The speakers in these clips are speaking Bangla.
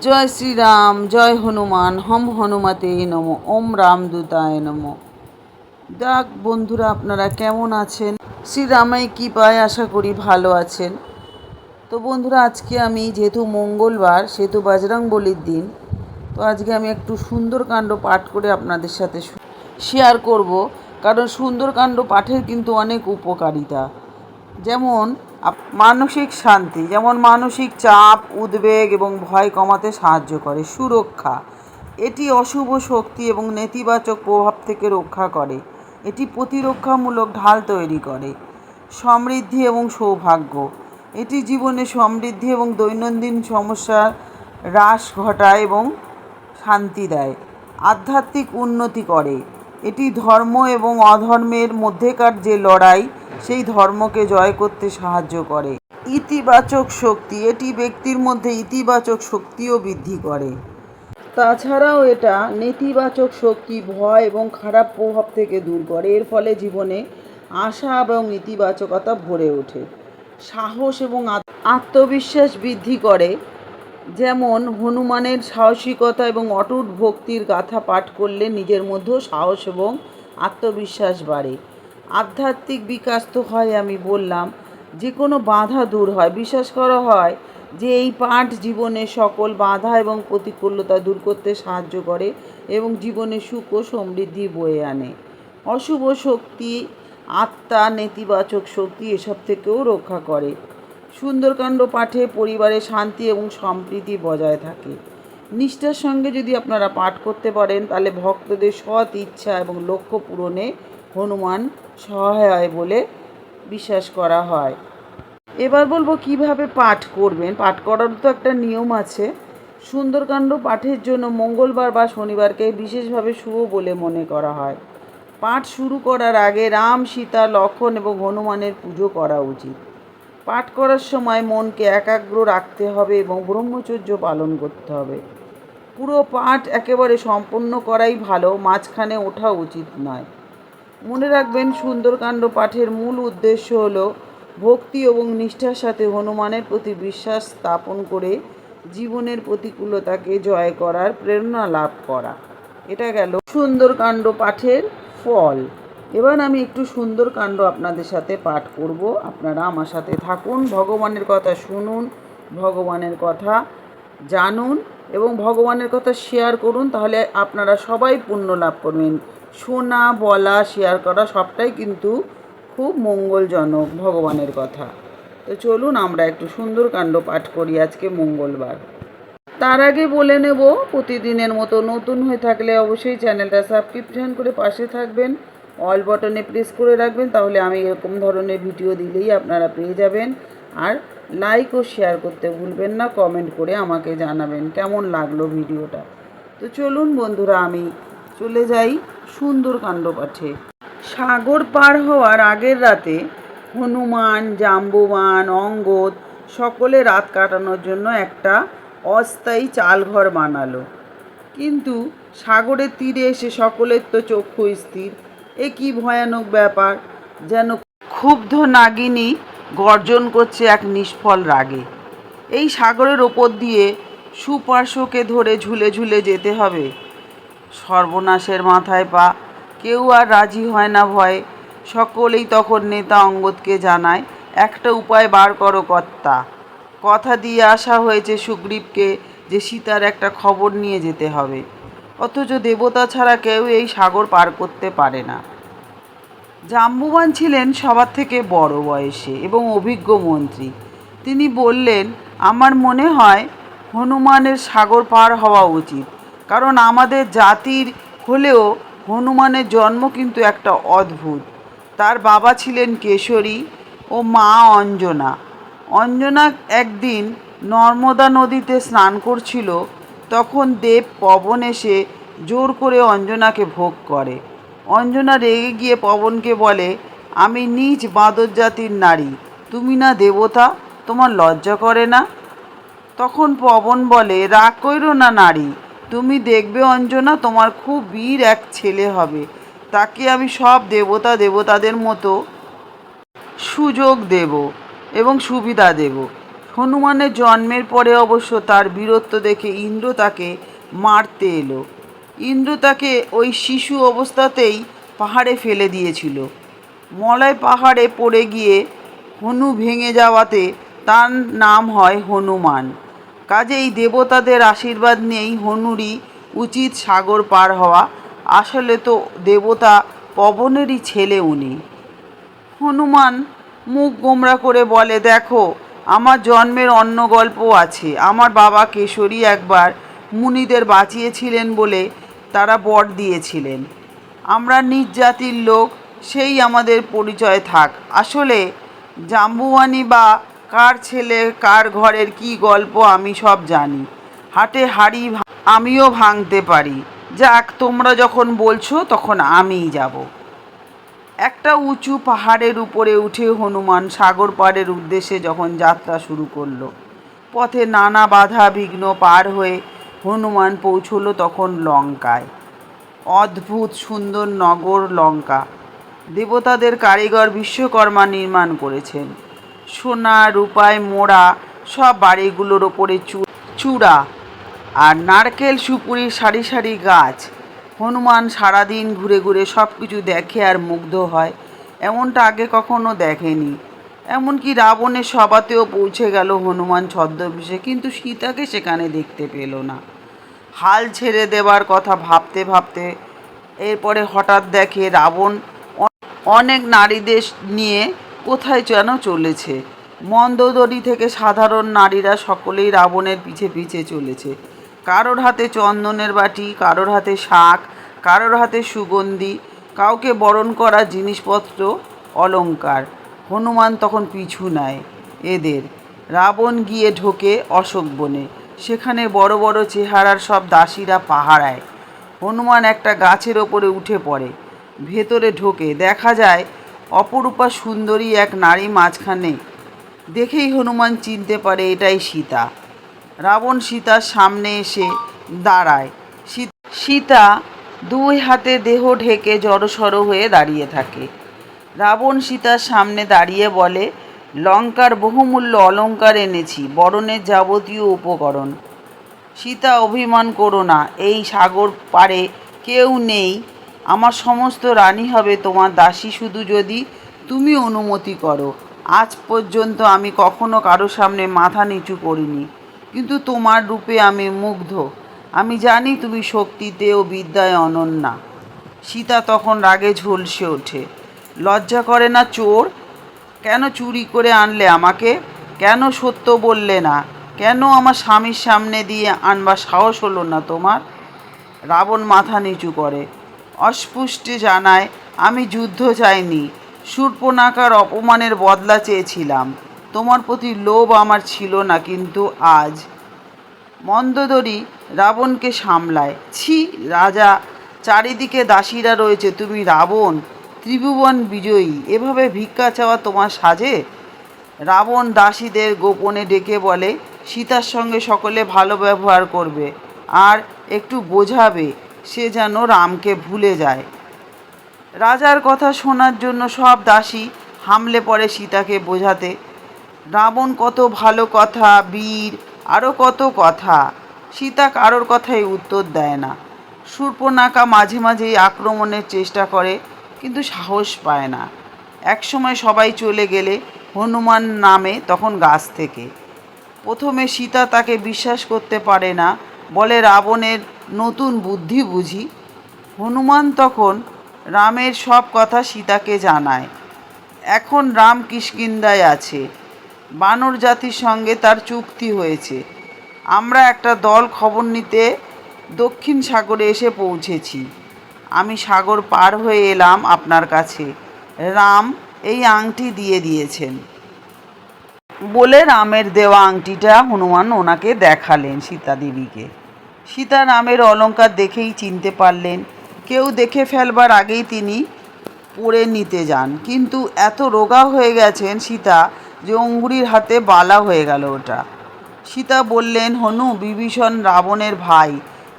জয় শ্রীরাম, জয় হনুমান, হম হনুমাতে নম, ওম রাম রামদূতায় নম। যাক বন্ধুরা, আপনারা কেমন আছেন? শ্রীরামাই কৃপায় আশা করি ভালো আছেন। তো বন্ধুরা, আজকে আমি যেহেতু মঙ্গলবার, সেহেতু বাজরাং বলির দিন, তো আজকে আমি একটু সুন্দরকাণ্ড পাঠ করে আপনাদের সাথে শেয়ার করব। কারণ সুন্দরকাণ্ড পাঠের কিন্তু অনেক উপকারিতা। যেমন মানসিক শান্তি, যেমন মানসিক চাপ, উদ্বেগ এবং ভয় কমাতে সাহায্য করে, সুরক্ষা। এটি অশুভ শক্তি এবং নেতিবাচক প্রভাব থেকে রক্ষা করে। এটি প্রতিরক্ষামূলক ঢাল তৈরি করে। সমৃদ্ধি এবং সৌভাগ্য। এটি জীবনে সমৃদ্ধি এবং দৈনন্দিন সমস্যার হ্রাস ঘটায় এবং শান্তি দেয়। আধ্যাত্মিক উন্নতি করে। এটি ধর্ম এবং অধর্মের মধ্যেকার যে লড়াই, সেই ধর্মকে জয় করতে সাহায্য করে। ইতিবাচক শক্তি, এটি ব্যক্তির মধ্যে ইতিবাচক শক্তিও বৃদ্ধি করে। তাছাড়াও এটা নেতিবাচক শক্তি, ভয় এবং খারাপ প্রভাব থেকে দূর করে। এর ফলে জীবনে আশা এবং ইতিবাচকতা ভরে ওঠে। সাহস এবং আত্মবিশ্বাস বৃদ্ধি করে। যেমন হনুমানের সাহসিকতা এবং অটুট ভক্তির গাথা পাঠ করলে নিজের মধ্যেও সাহস এবং আত্মবিশ্বাস বাড়ে। আধ্যাত্মিক বিকাশ তো হয়, আমি বললাম। যে কোনো বাধা দূর হয়। বিশ্বাস করা হয় যে এই পাঠ জীবনে সকল বাধা এবং প্রতিকূলতা দূর করতে সাহায্য করে এবং জীবনে সুখ ও সমৃদ্ধি বয়ে আনে। অশুভ শক্তি, আত্মা, নেতিবাচক শক্তি এসব থেকেও রক্ষা করে। সুন্দরকাণ্ড পাঠে পরিবারে শান্তি এবং সম্প্রীতি বজায় থাকে। নিষ্ঠার সঙ্গে যদি আপনারা পাঠ করতে পারেন, তাহলে ভক্তদের সৎ ইচ্ছা এবং লক্ষ্য পূরণে হনুমান সহায় হয় বলে বিশ্বাস করা হয়। এবার বলব কীভাবে পাঠ করবেন? পাঠ করার তো একটা নিয়ম আছে। সুন্দরকাণ্ড পাঠের জন্য মঙ্গলবার বা শনিবারকে বিশেষভাবে শুভ বলে মনে করা হয়। পাঠ শুরু করার আগে রাম, সীতা, লক্ষণ এবং হনুমানের পুজো করা উচিত। পাঠ করার সময় মনকে একাগ্র রাখতে হবে এবং ব্রহ্মচর্য পালন করতে হবে। পুরো পাঠ একেবারে সম্পন্ন করাই ভালো, মাঝখানে ওঠা উচিত নয়। মনে রাখবেন, সুন্দরকাণ্ড পাঠের মূল উদ্দেশ্য হল ভক্তি এবং নিষ্ঠার সাথে হনুমানের প্রতি বিশ্বাস স্থাপন করে জীবনের প্রতিকূলতাকে জয় করার প্রেরণা লাভ করা। এটা গেল সুন্দরকাণ্ড পাঠের ফল। এবার আমি একটু সুন্দর কাণ্ড আপনাদের সাথে পাঠ করব। আপনারা আমার সাথে থাকুন, ভগবানের কথা শুনুন, ভগবানের কথা জানুন এবং ভগবানের কথা শেয়ার করুন, তাহলে আপনারা সবাই পুণ্য লাভ করবেন। শোনা, বলা শেয়ার করা সবটাই কিন্তু খুব মঙ্গলজনক ভগবানের কথা। তো চলুন আমরা একটু সুন্দর কাণ্ড পাঠ করি আজকে মঙ্গলবার। তার আগে বলে নেব, প্রতিদিনের মতো নতুন হয়ে থাকলে অবশ্যই চ্যানেলটা সাবস্ক্রিপশন করে পাশে থাকবেন। অল বটনে প্রেস করে রাখবেন, তাহলে আমি এরকম ধরনের ভিডিও দিলেই আপনারা পেয়ে যাবেন। আর লাইক ও শেয়ার করতে ভুলবেন না কমেন্ট করে আমাকে জানাবেন কেমন লাগল ভিডিওটা তো চলুন বন্ধুরা, আমি চলে যাই সুন্দরকাণ্ড পাঠে সাগর পার হওয়ার আগের রাতে হনুমান, জাম্বুবান, অঙ্গদ সকলে রাত কাটানোর জন্য একটা অস্থায়ী চালঘর বানালো। কিন্তু সাগরের তীরে এসে সকলের তো চক্ষু স্থির। এ কি ভয়ানক ব্যাপার? যেন ক্ষুব্ধ নাগিনী গর্জন করছে এক নিষ্ফল রাগে। এই সাগরের ওপর দিয়ে সুপার্শ্বকে ধরে ঝুলে ঝুলে যেতে হবে। সর্বনাশের মাথায় পা। কেউ আর রাজি হয় না ভয়ে। সকলেই তখন নেতা অঙ্গদকে জানায়, একটা উপায় বার করো কর্তা। কথা দিয়ে আসা হয়েছে সুগ্রীবকে যে সীতার একটা খবর নিয়ে যেতে হবে। অথচ দেবতা ছাড়া কেউ এই সাগর পার করতে পারে না। জাম্বুবান ছিলেন সবার থেকে বড় বয়সে এবং অভিজ্ঞ মন্ত্রী। তিনি বললেন, আমার মনে হয় হনুমানের সাগর পার হওয়া উচিত, কারণ আমাদের জাতির হলেও হনুমানের জন্ম কিন্তু একটা অদ্ভুত। তার বাবা ছিলেন কেশরী ও মা অঞ্জনা। অঞ্জনা একদিন নর্মদা নদীতে স্নান করছিল তখন দেব পবন এসে জোর করে অঞ্জনাকে ভোগ করে। অঞ্জনা রেগে গিয়ে পবনকে বলে, আমি নিজ বাঁদর জাতির নারী, তুমি না দেবতা, তোমার লজ্জা করে না? তখন পবন বলে, রাগ কইরো না নারী, তুমি দেখবে অঞ্জনা তোমার খুব বীর এক ছেলে হবে। তাকে আমি সব দেবতা দেবতাদের মতো সুযোগ দেব এবং সুবিধা দেব। হনুমানের জন্মের পরে অবশ্য তার বীরত্ব দেখে ইন্দ্র তাকে মারতে এলো। ইন্দ্র তাকে ওই শিশু অবস্থাতেই পাহাড়ে ফেলে দিয়েছিল। মলয় পাহাড়ে পড়ে গিয়ে হনু ভেঙে যাওয়াতে তার নাম হয় হনুমান। কাজেই দেবতাদের আশীর্বাদ নিয়েই হনুরই উচিত সাগর পার হওয়া। আসলে তো দেবতা পবনেরই ছেলে উনি। হনুমান মুখ গোমরা করে বলে, দেখো আমার জন্মের অন্য গল্প আছে। আমার বাবা কেশরী একবার মুনিদের বাঁচিয়েছিলেন বলে তারা বর দিয়েছিলেন। আমরা নিজ জাতির লোক, সেই আমাদের পরিচয় থাক। আসলে জাম্বুয়ানি বা কার ছেলে, কার ঘরের কি গল্প আমি সব জানি। হাটে হাড়ি আমিও ভাঙতে পারি। যাক, তোমরা যখন বলছো তখন আমিই যাব। একটা উঁচু পাহাড়ের উপরে উঠে হনুমান সাগর পাড়ের উদ্দেশ্যে যখন যাত্রা শুরু করল, পথে নানা বাধা বিঘ্ন পার হয়ে হনুমান পৌঁছলো তখন লঙ্কায়। অদ্ভুত সুন্দর নগর লঙ্কা। দেবতাদের কারিগর বিশ্বকর্মা নির্মাণ করেছেন। সোনা, রূপায় মোড়া, সব বাড়িগুলোর ওপরে চূড়া। আর নারকেল, সুপুরির সারি সারি গাছ। হনুমান সারাদিন ঘুরে ঘুরে সব কিছু দেখে আর মুগ্ধ হয়। এমনটা আগে কখনো দেখেনি। এমনকি রাবণের সভাতেও পৌঁছে গেল হনুমান ছদ্মবেশে, কিন্তু সীতাকে সেখানে দেখতে পেল না। হাল ছেড়ে দেবার কথা ভাবতে ভাবতে এরপরে হঠাৎ দেখে রাবণ অনেক নারীদের নিয়ে কোথায় যেন চলেছে। মন্দোদরি থেকে সাধারণ নারীরা সকলেই রাবণের পিছে পিছে চলেছে। কারোর হাতে চন্দনের বাটি, কারোর হাতে শাক, কারোর হাতে সুগন্ধি, কাউকে বরণ করা জিনিসপত্র, অলংকার। হনুমান তখন পিছু নেয় এদের। রাবণ গিয়ে ঢোকে অশোক বনে। সেখানে বড় বড় চেহারার সব দাসীরা পাহারায়। হনুমান একটা গাছের ওপরে উঠে পড়ে। ভেতরে ঢোকে। দেখা যায় অপরূপা সুন্দরী এক নারী মাঝখানে। দেখেই হনুমান চিনতে পারে এটাই সীতা। রাবণ সীতার সামনে এসে দাঁড়ায়। সীতা দুই হাতে দেহ ঢেকে জড়সড় হয়ে দাঁড়িয়ে থাকে। রাবণ সীতার সামনে দাঁড়িয়ে বলে, লঙ্কার বহুমূল্য অলংকার এনেছি, বরণের যাবতীয় উপকরণ। সীতা অভিমান করো না, এই সাগর পারে কেউ নেই। আমার সমস্ত রানী হবে তোমার দাসী, শুধু যদি তুমি অনুমতি করো। আজ পর্যন্ত আমি কখনো কারও সামনে মাথা নিচু করিনি। কিন্তু তোমার রূপে আমি মুগ্ধ। আমি জানি তুমি শক্তিতে ও বিদ্যায় অনন্যা। সীতা তখন রাগে ঝলসে ওঠে। লজ্জা করে না চোর? কেন চুরি করে আনলে আমাকে? কেন সত্য বললে না? কেন আমার স্বামীর সামনে দিয়ে আনবার সাহস হলো না তোমার? রাবণ মাথা নিচু করে। অস্পুষ্টে জানায়, আমি যুদ্ধ চাইনি। শূর্পনাকার অপমানের বদলা চেয়েছিলাম। তোমার প্রতি লোভ আমার ছিল না কিন্তু আজ। মন্দোদরি রাবণকে সামলায়। ছি, রাজা, চারিদিকে দাসীরা রয়েছে, তুমি রাবণ, ত্রিভুবন বিজয়ী, এভাবে ভিক্ষা চাওয়া তোমার সাজে? রাবণ দাসীদের গোপনে ডেকে বলে, সীতার সঙ্গে সকলে ভালো ব্যবহার করবে, আর একটু বোঝাবে, সে যেন রামকে ভুলে যায়। রাজার কথা শোনার জন্য সব দাসী হামলে পড়ে সীতাকে বোঝাতে। রাবণ কত ভালো কথা, বীর আরও কত কথা। সীতা কারোর কথাই উত্তর দেয় না। শূর্পনাকা মাঝে মাঝেই আক্রমণের চেষ্টা করে, কিন্তু সাহস পায় না। একসময় সবাই চলে গেলে হনুমান নামে তখন গাছ থেকে। প্রথমে সীতা তাকে বিশ্বাস করতে পারে না, বলে, রাবণের নতুন বুদ্ধি বুঝি। হনুমান তখন রামের সব কথা সীতাকে জানায়। এখন রাম কিষ্কিন্দায় আছে। বানর জাতির সঙ্গে তার চুক্তি হয়েছে। আমরা একটা দল খবর নিতে দক্ষিণ সাগরে এসে পৌঁছেছি। আমি সাগর পার হয়ে এলাম আপনার কাছে। রাম এই আংটি দিয়ে দিয়েছেন। বলে রামের দেওয়া আংটিটা হনুমান ওনাকে দেখালেন সীতা দেবীকে সীতা রামের অলঙ্কার দেখেই চিনতে পারলেন। কেউ দেখে ফেলবার আগেই তিনি পরে নিতে যান। কিন্তু এত রোগা হয়ে গেছেন সীতা যে অঙ্গুরির হাতে বালা হয়ে গেল ওটা। সীতা বললেন, হনু, বিভীষণ রাবণের ভাই,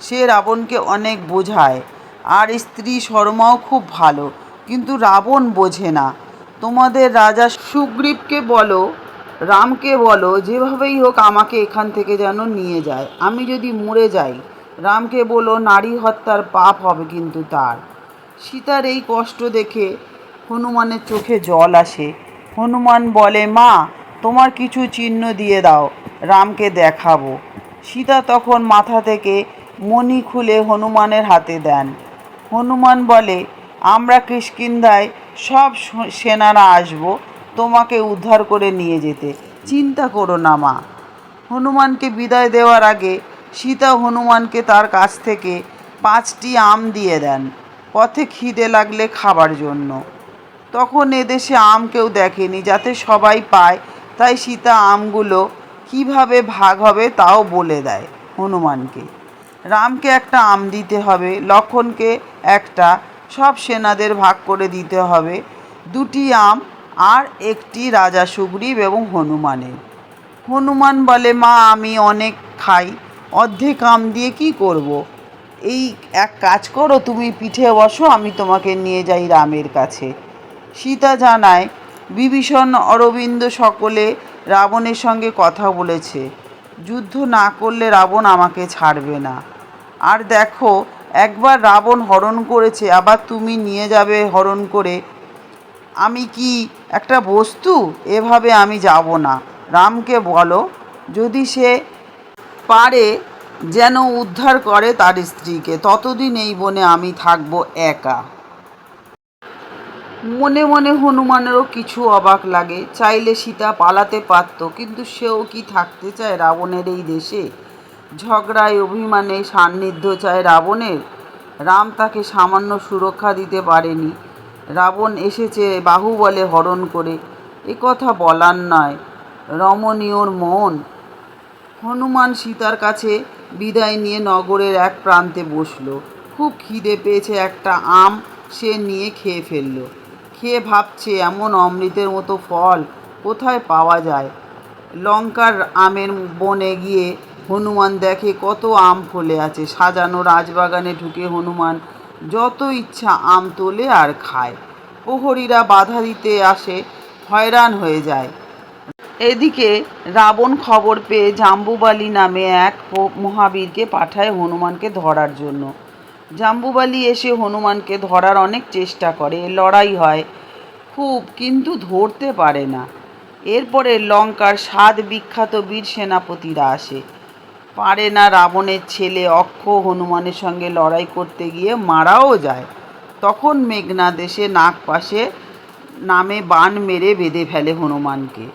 সে রাবণকে অনেক বোঝায়। আর স্ত্রী শর্মাও খুব ভালো, কিন্তু রাবণ বোঝে না। তোমাদের রাজা সুগ্রীবকে বলো, রামকে বলো, যেভাবেই হোক আমাকে এখান থেকে যেন নিয়ে যায়। আমি যদি মরে যাই, রামকে বলো, নারী হত্যার পাপ হবে কিন্তু তার। সীতার এই কষ্ট দেখে হনুমানের চোখে জল আসে। হনুমান বলে, মা, তোমার কিছু চিহ্ন দিয়ে দাও, রামকে দেখাবো। সীতা তখন মাথা থেকে মণি খুলে হনুমানের হাতে দেন। হনুমান বলে, আমরা কিষ্কিন্ধায় সব সেনারা আসব, তোমাকে উদ্ধার করে নিয়ে যেতে। চিন্তা করো না, মা। হনুমানকে বিদায় দেওয়ার আগে সীতা হনুমানকে তার কাছ থেকে পাঁচটি আম দিয়ে দেন। পথে খিদে লাগলে খাবার জন্য। তখন এদেশে আম কেউ দেখেনি, যাতে সবাই পায়। তাই সীতা আমগুলো কীভাবে ভাগ হবে তাও বলে দেয় হনুমানকে। রামকে একটা আম দিতে হবে, লক্ষণকে একটা। সব সেনাদের ভাগ করে দিতে হবে। দুটি আম আর একটি রাজা সুগ্রীব এবং হনুমানের। হনুমান বলে, মা, আমি অনেক খাই, অর্ধেক আম দিয়ে কি করব। এই এক কাজ করো, তুমি পিঠে বসো, আমি তোমাকে নিয়ে যাই রামের কাছে। সীতা জানায়, বিভীষণ অরবিন্দ সকলে রাবণের সঙ্গে কথা বলেছে। যুদ্ধ না করলে রাবণ আমাকে ছাড়বে না। আর দেখো, একবার রাবণ হরণ করেছে, আবার তুমি নিয়ে যাবে হরণ করে। আমি কি একটা বস্তু? এভাবে আমি যাব না। রামকে বলো, যদি সে পারে যেন উদ্ধার করে তার স্ত্রীকে, ততদিন এই বনে আমি থাকব একা। মনে মনে হনুমানেরও কিছু অবাক লাগে। চাইলে সীতা পালাতে পারত, কিন্তু সেও কি থাকতে চায় রাবণের এই দেশে? ঝগড়ায়, অভিমানে সান্নিধ্য চায় রাবণের? রাম তাকে সামান্য সুরক্ষা দিতে পারেনি। রাবণ এসেছে বাহুবলে হরণ করে। এ কথা বলার নয়, রমণীয়র মন। হনুমান সীতার কাছে বিদায় নিয়ে নগরের এক প্রান্তে বসল। খুব খিদে পেয়েছে একটা আম সে নিয়ে খেয়ে ফেলল। খেয়ে ভাবছে এমন অমৃতের মতো ফল কোথায় পাওয়া যায়। লঙ্কার আমের বনে গিয়ে হনুমান দেখে কত আম ফলে আছে। সাজানো রাজবাগানে ঢুকে হনুমান যত ইচ্ছা আম তোলে আর খায়। প্রহরীরা বাধা দিতে আসে, হয়রান হয়ে যায়। এদিকে রাবণ খবর পেয়ে জাম্বুবালি নামে এক মহাবীরকে পাঠায় হনুমানকে ধরার জন্য। জাম্বুবালি এসে হনুমানকে ধরার অনেক চেষ্টা করে, লড়াই হয়। খুব, কিন্তু ধরতে পারে না। এরপরে লঙ্কার সাত বিখ্যাত বীর সেনাপতিরা আসে। পারে না রাবণের ছেলে অক্ষ হনুমানের সঙ্গে লড়াই করতে গিয়ে মারাও যায়। তখন মেঘনা দেশে নাগপাশে নামে বান মেরে বেঁধে ফেলে হনুমানকে।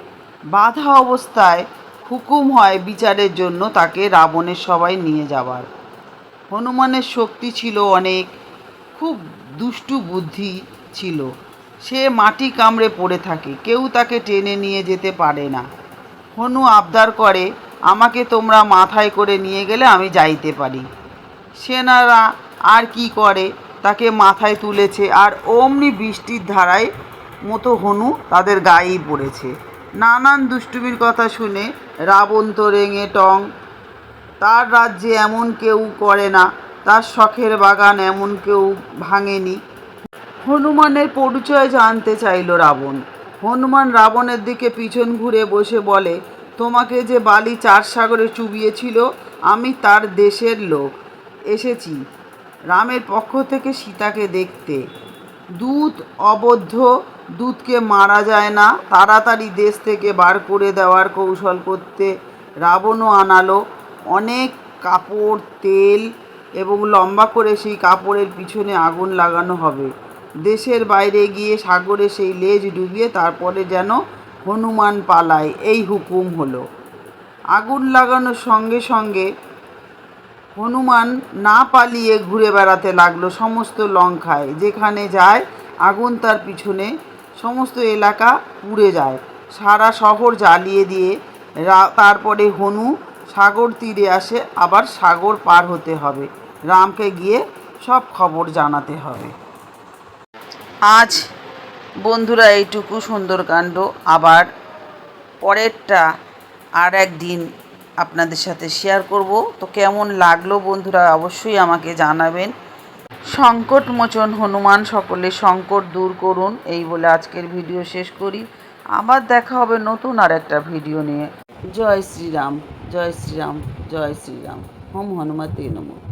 বাধা অবস্থায় হুকুম হয় বিচারের জন্য তাকে রাবণের সবাই নিয়ে যাবার হনুমানের শক্তি ছিল অনেক, খুব দুষ্টু বুদ্ধি ছিল। সে মাটি কামড়ে পড়ে থাকে, কেউ তাকে টেনে নিয়ে যেতে পারে না। হনু আবদার করে, আমাকে তোমরা মাথায় করে নিয়ে গেলে আমি যাইতে পারি। সেনারা আর কি করে? তাকে মাথায় তুলেছে, আর অমনি বৃষ্টির ধারায় মতো হনু তাদের গায়েই পড়েছে। নানান দুষ্টুমির কথা শুনে রাবণ তো রেঙে টং তার রাজ্যে এমন কেউ করে না, তার শখের বাগান এমন কেউ ভাঙেনি। হনুমানের পরিচয় জানতে চাইল রাবণ। হনুমান রাবণের দিকে পিছন ঘুরে বসে বলে, তোমাকে যে বালি চার সাগরে চুবিয়েছিল, আমি তার দেশের লোক। এসেছি রামের পক্ষ থেকে সীতাকে দেখতে। দূত অবদ্ধ, দূতকে মারা যায় না। তাড়াতাড়ি দেশ থেকে বার করে দেওয়ার কৌশল করতে রাবণও আনালো। অনেক কাপড়, তেল এবং লম্বা করে সেই কাপড়ের পিছনে আগুন লাগানো হবে। দেশের বাইরে গিয়ে সাগরে সেই লেজ ডুবিয়ে তারপরে যেন হনুমান পালায়, এই হুকুম হলো। আগুন লাগানোর সঙ্গে সঙ্গে হনুমান না পালিয়ে ঘুরে বেড়াতে লাগল সমস্ত লঙ্কায়, যেখানে যায় আগুন তার পিছনে সমস্ত এলাকা পুড়ে যায়। সারা শহর জ্বালিয়ে দিয়ে তারপরে হনু সাগর তীরে আসে, আবার সাগর পার হতে হবে। রামকে গিয়ে সব খবর জানাতে হবে। আজ বন্ধুরা এইটুকু সুন্দরকাণ্ড আবার পরেরটা আর একদিন আপনাদের সাথে শেয়ার করব। তো কেমন লাগল বন্ধুরা অবশ্যই আমাকে জানাবেন। সংকট মোচন হনুমান সকলে সংকট দূর করুন। এই বলে আজকের ভিডিও শেষ করি। আবার দেখা হবে নতুন আর একটা ভিডিও নিয়ে। জয় শ্রীরাম। জয় শ্রীরাম জয় শ্রীরাম। হোম হনুমতে নমঃ।